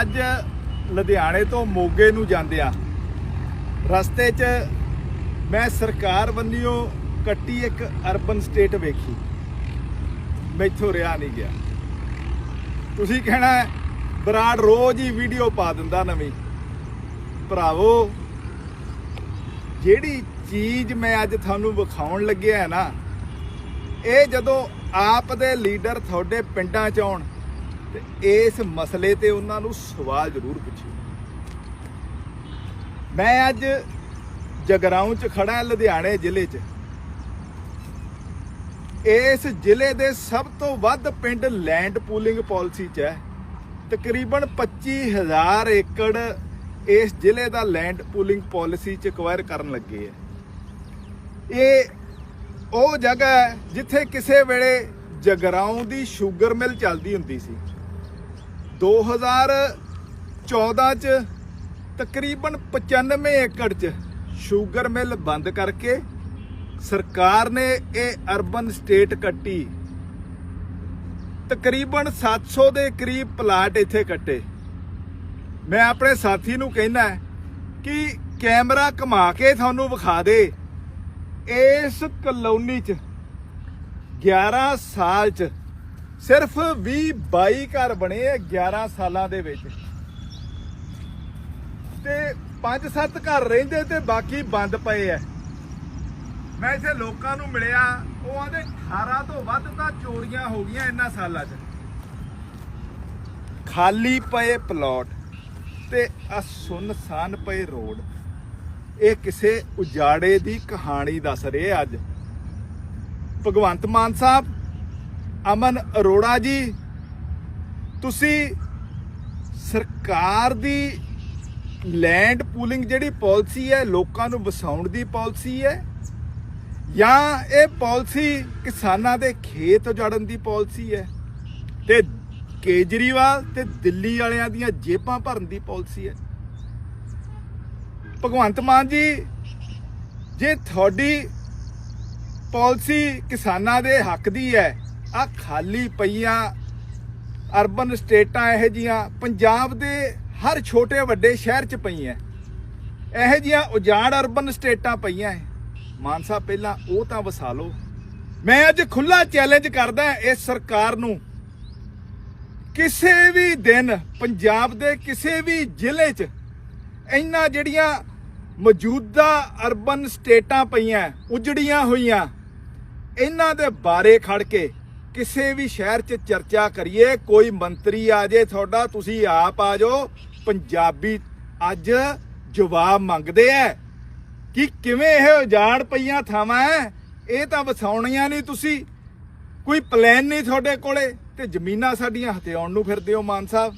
ਅੱਜ ਲੁਧਿਆਣੇ ਤੋਂ ਮੋਗੇ ਨੂੰ ਜਾਂਦੇ ਰਸਤੇ 'ਚ ਮੈਂ ਸਰਕਾਰ ਵੱਲੋਂ ਕੱਟੀ ਇੱਕ ਅਰਬਨ ਸਟੇਟ ਵੇਖੀ। ਮੈਥੋਂ ਰਿਆ ਨਹੀਂ ਗਿਆ। ਤੁਸੀਂ ਕਹਿਣਾ ਬਰਾੜ ਰੋਜ਼ ਹੀ ਵੀਡੀਓ ਪਾ ਦਿੰਦਾ ਨਵੀਂ। ਭਰਾਵੋ, ਜਿਹੜੀ ਚੀਜ਼ ਮੈਂ ਅੱਜ ਤੁਹਾਨੂੰ ਵਿਖਾਉਣ ਲੱਗਿਆ ਹੈ ਨਾ, ਇਹ ਜਦੋਂ ਆਪ ਦੇ ਲੀਡਰ ਤੁਹਾਡੇ ਪਿੰਡਾਂ 'ਚ ਆਉਣ ਤੇ ਇਸ ਮਸਲੇ ਤੇ ਉਹਨਾਂ ਨੂੰ ਸਵਾਲ ਜ਼ਰੂਰ ਪੁੱਛੋ ਮੈਂ ਅੱਜ ਜਗਰਾਉਂ 'ਚ ਖੜਾ ਲੁਧਿਆਣੇ ਜ਼ਿਲ੍ਹੇ 'ਚ। ਇਸ ਜ਼ਿਲ੍ਹੇ ਦੇ ਸਭ ਤੋਂ ਵੱਧ ਪਿੰਡ ਲੈਂਡ ਪੂਲਿੰਗ ਪਾਲਿਸੀ 'ਚ ਹੈ। ਤਕਰੀਬਨ 25000 ਏਕੜ ਇਸ ਜ਼ਿਲ੍ਹੇ ਦਾ ਲੈਂਡ ਪੂਲਿੰਗ ਪਾਲਿਸੀ 'ਚ ਐਕਵਾਇਰ ਕਰਨ ਲੱਗੇ ਹੈ। ਇਹ ਉਹ ਜਗ੍ਹਾ ਹੈ ਜਿੱਥੇ ਕਿਸੇ ਵੇਲੇ ਜਗਰਾਉਂ ਦੀ ਸ਼ੂਗਰ ਮਿਲ ਚੱਲਦੀ ਹੁੰਦੀ ਸੀ। 2014 ਚ ਤਕਰੀਬਨ 95 ਏਕੜ ਚ ਸ਼ੂਗਰ ਮਿਲ ਬੰਦ ਕਰਕੇ ਸਰਕਾਰ ਨੇ ਇਹ ਅਰਬਨ ਸਟੇਟ ਕੱਟੀ। ਤਕਰੀਬਨ 700 ਦੇ ਕਰੀਬ ਪਲਾਟ ਇੱਥੇ ਕੱਟੇ। ਮੈਂ ਆਪਣੇ ਸਾਥੀ ਨੂੰ ਕਹਿਣਾ ਕਿ ਕੈਮਰਾ ਘੁਮਾ ਕੇ ਤੁਹਾਨੂੰ ਵਿਖਾ ਦੇ। ਇਸ ਕਲੋਨੀ ਚ 11 ਸਾਲ ਚ ਸਿਰਫ 20 22 ਘਰ ਬਣੇ ਆ 11 ਸਾਲਾਂ ਦੇ ਵਿੱਚ। ਤੇ 5-7 ਘਰ ਰਹਿੰਦੇ ਤੇ ਬਾਕੀ ਬੰਦ ਪਏ ਐ ਮੈਂ ਇਥੇ ਲੋਕਾਂ ਨੂੰ ਮਿਲਿਆ, ਉਹ ਆਂਦੇ 18 ਤੋਂ ਵੱਧ ਤਾਂ ਚੋਰੀਆਂ ਹੋ ਗਈਆਂ ਇਹਨਾਂ ਸਾਲਾਂ 'ਚ। ਖਾਲੀ ਪਏ ਪਲਾਟ ਤੇ ਅਸੁਨਸਾਨ ਪਏ ਰੋਡ ਇਹ ਕਿਸੇ ਉਜਾੜੇ ਦੀ ਕਹਾਣੀ ਦੱਸ ਰਹੇ ਅੱਜ। ਭਗਵੰਤ ਮਾਨ ਸਾਹਿਬ ਅਮਨ ਅਰੋੜਾ ਜੀ, ਤੁਸੀਂ ਸਰਕਾਰ ਦੀ ਲੈਂਡ ਪੂਲਿੰਗ ਜਿਹੜੀ ਪਾਲਿਸੀ ਹੈ, ਲੋਕਾਂ ਨੂੰ ਵਸਾਉਣ ਦੀ ਪਾਲਿਸੀ ਹੈ? ਜਾਂ ਇਹ ਪਾਲਿਸੀ ਕਿਸਾਨਾਂ ਦੇ ਖੇਤ ਉਜਾੜਨ ਦੀ ਪਾਲਿਸੀ ਹੈ? ਤੇ ਕੇਜਰੀਵਾਲ ਤੇ ਦਿੱਲੀ ਵਾਲਿਆਂ ਦੀਆਂ ਜੇਬਾਂ ਭਰਨ ਦੀ ਪਾਲਿਸੀ ਹੈ? ਭਗਵੰਤ ਮਾਨ ਜੀ, ਜੇ ਤੁਹਾਡੀ ਪਾਲਿਸੀ ਕਿਸਾਨਾਂ ਦੇ ਹੱਕ ਦੀ ਹੈ ਆ ਖਾਲੀ ਪਈਆਂ ਅਰਬਨ ਸਟੇਟਾਂ ਇਹ ਜੀਆਂ, ਪੰਜਾਬ ਦੇ ਹਰ ਛੋਟੇ ਵੱਡੇ ਸ਼ਹਿਰ 'ਚ ਪਈਆਂ। ਇਹ ਜੀਆਂ ਉਜਾੜ ਅਰਬਨ ਸਟੇਟਾਂ ਪਈਆਂ ਹੈ। ਮਾਨ ਪਹਿਲਾਂ ਉਹ ਤਾਂ ਵਸਾ ਲਓ। ਮੈਂ ਅੱਜ ਖੁੱਲਾ ਚੈਲੰਜ ਕਰਦਾ ਇਸ ਸਰਕਾਰ ਨੂੰ। ਕਿਸੇ ਵੀ ਦਿਨ ਪੰਜਾਬ ਦੇ ਕਿਸੇ ਵੀ ਜ਼ਿਲ੍ਹੇ 'ਚ ਇੰਨਾ ਜਿਹੜੀਆਂ ਮੌਜੂਦਾ ਅਰਬਨ ਸਟੇਟਾਂ ਪਈਆਂ, ਉਜੜੀਆਂ ਹੋਈਆਂ, ਇਹਨਾਂ ਦੇ ਬਾਰੇ ਖੜ ਕੇ ਕਿਸੇ ਵੀ ਸ਼ਹਿਰ 'ਚ ਚਰਚਾ ਕਰੀਏ, ਕੋਈ ਮੰਤਰੀ ਆ ਜੇ ਤੁਹਾਡਾ, ਤੁਸੀਂ ਆਪ ਆ ਜਾਓ। ਪੰਜਾਬੀ ਅੱਜ ਜਵਾਬ ਮੰਗਦੇ ਐ ਕਿ ਕਿਵੇਂ ਇਹ ਉਜਾੜ ਪਈਆਂ ਥਾਵਾਂ ਐ? ਇਹ ਤਾਂ ਵਸਾਉਣੀਆਂ ਨਹੀਂ ਤੁਸੀਂ। ਕੋਈ ਪਲਾਨ ਨਹੀਂ ਤੁਹਾਡੇ ਕੋਲੇ ਤੇ ਜ਼ਮੀਨਾਂ ਸਾਡੀਆਂ ਹਥਿਆਉਣ ਨੂੰ ਫਿਰਦੇ ਹੋ ਮਾਨ ਸਾਹਿਬ।